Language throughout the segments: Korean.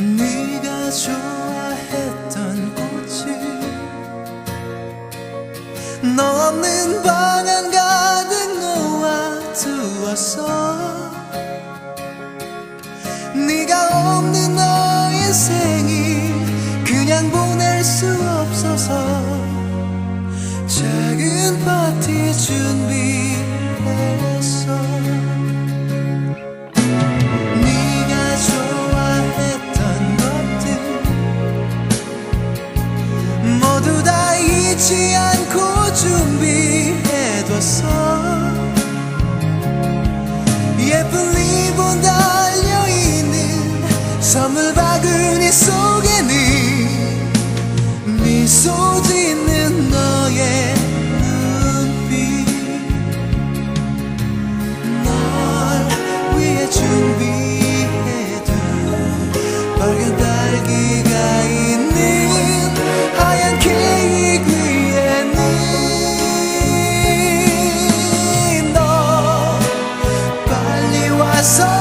네가 좋아했던 꽃이 너 없는 방안 가득 놓아두었어. 네가 없는 너의 생이 그냥 보낼 수 모두 다 잊지 않고 준비해뒀어. 예쁜 리본 달려있는 선물 바구니 속에는 네 미소 짓는 coração.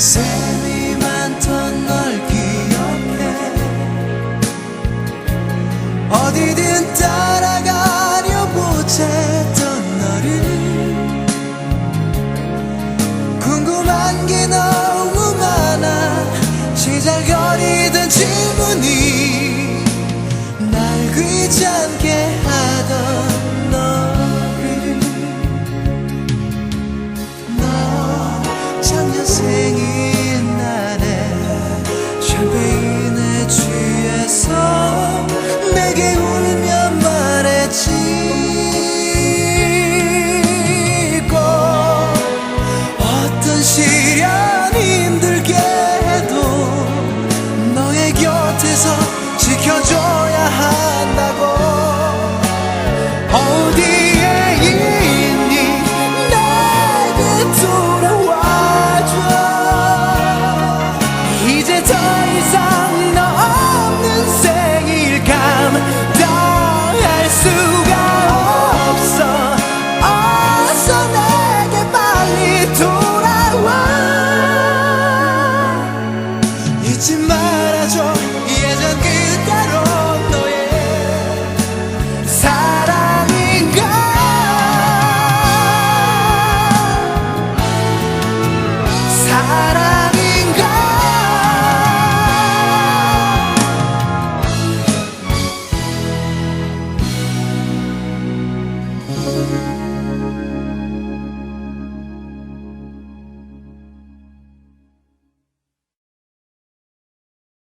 샘이 많던 널 기억해. 어디든 따라가려 보챘던 너를. 궁금한 게너 서